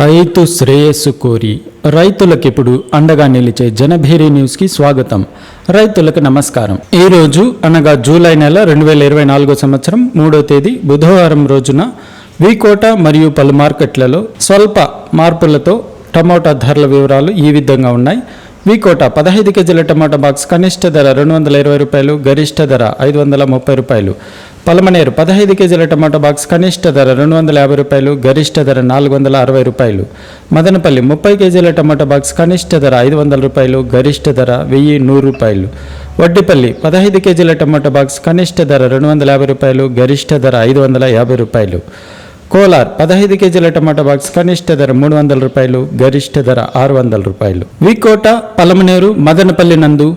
రైతు శ్రేయస్సు కోరి రైతులకు ఇప్పుడు అండగా నిలిచే జనభేరి న్యూస్కి స్వాగతం. రైతులకు నమస్కారం. ఈ రోజు అనగా జూలై నెల రెండు వేల ఇరవై నాలుగో సంవత్సరం మూడో తేదీ బుధవారం రోజున వికోట మరియు పలు మార్కెట్లలో స్వల్ప మార్పులతో టమోటా ధరల వివరాలు ఈ విధంగా ఉన్నాయి. వికోట పదహైదు కేజీల టమాటా బాక్స్ కనిష్ట ధర రెండు వందల ఇరవై రూపాయలు గరిష్ట ధర ఐదు వందల ముప్పై రూపాయలు. పలమనేరు పదహైదు కేజీల టమాటో బాక్స్ కనిష్ట ధర రెండు వందల యాభై రూపాయలు గరిష్ట ధర నాలుగు వందల అరవై రూపాయలు. మదనపల్లి ముప్పై కేజీల టమాటో బాక్స్ కనిష్ట ధర ఐదు వందల రూపాయలు గరిష్ట ధర వెయ్యి నూరు రూపాయలు. వడ్డిపల్లి పదహైదు కేజీల టమాటో బాక్స్ కనిష్ట ధర రెండు వందల యాభై రూపాయలు గరిష్ట ధర ఐదు వందల యాభై రూపాయలు. కోలార్ పదహైదు కేజీల టమాటా బాక్స్ కనిష్ట ధర మూడు వందల రూపాయలు గరిష్ట ధర ఆరు వందల రూపాయలు. వికోట పలమనేరు మదనపల్లి నందు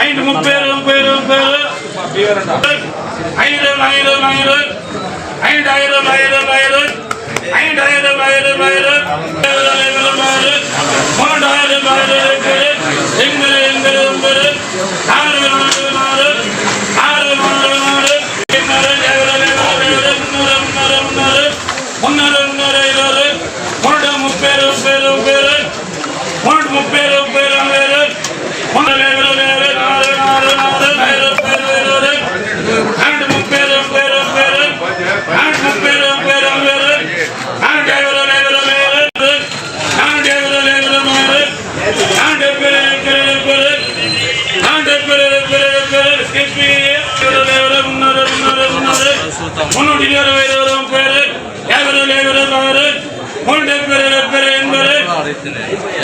ஐந்து முப்பேறு முப்பேறு முப்பேறு ஐந்து ஐந்து ஐந்து ஐந்து ஐந்து ஐந்து ஐந்து ஐந்தாயிரம் ஆயிரம் ஆயிரம் மூன்றாயிரம் ஆயிரம் இருக்கிறது எங்கள் எங்கள் ஒன்பது ஆறு ஆறு ஆறு ஆறு ஆறு முன்னூறு முன்னூறு இருபது மூன்று முப்பேறு முப்பேறு முப்பேறு மூன்று முப்பேறு முப்பேறு முன்னூற்றி இருபது இருபதாம் பேரு ஏவரல் ஏவரல் ஆறு மூன்று பேர் பேர் என்பது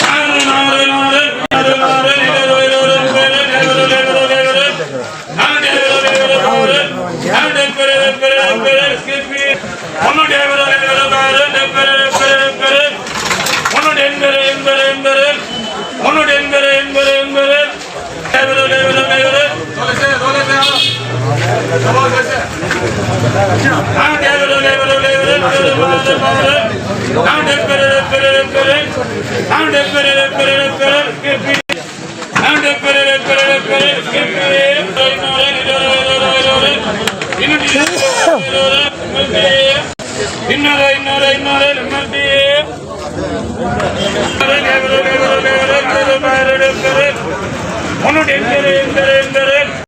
நாலு நாலு நாலு நாலு இன்னொரு இன்னொரு இன்னொரு முன்னூற்றி எண்பது எண்பது எண்பது